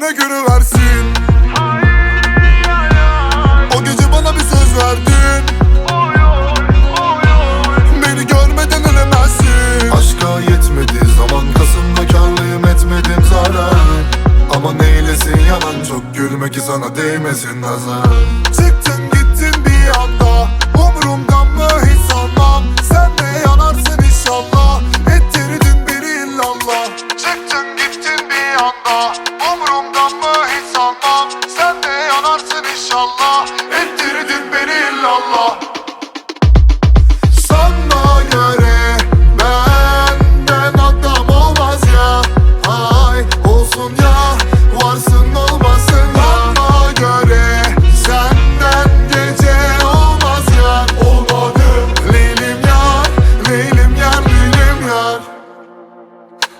kendine göre O gece bana bir söz verdin. Beni görmeden ölemezsin. Aşka yetmedi zaman kasımda karlıyım etmedim zarar. Ama neylesin yalan çok gülme ki sana değmesin nazar.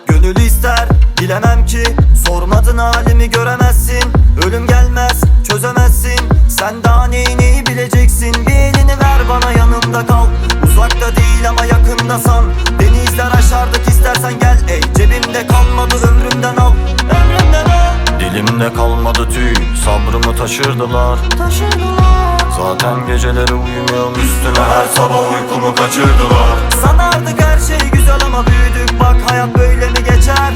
Gönül ister bilemem ki. Sormadın halimi göremezsin. Ölüm gelmez çözemezsin. Sen daha neyi ama yakında san Denizler aşardık istersen gel Ey. Cebimde kalmadı ömrümden al. Ömrümden al. Dilimde kalmadı tüy Sabrımı taşırdılar. Zaten geceleri uyumuyorum üstüne Her sabah uykumu kaçırdılar. Sanardık her şey güzel ama büyüdük. Bak hayat böyle mi geçer?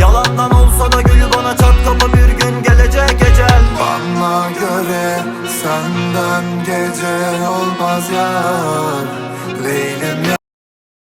Yalandan olsa da gülü bana çat kapı bir gün gelecek ecel. Bana göre senden gece olmaz yar. Leylim yar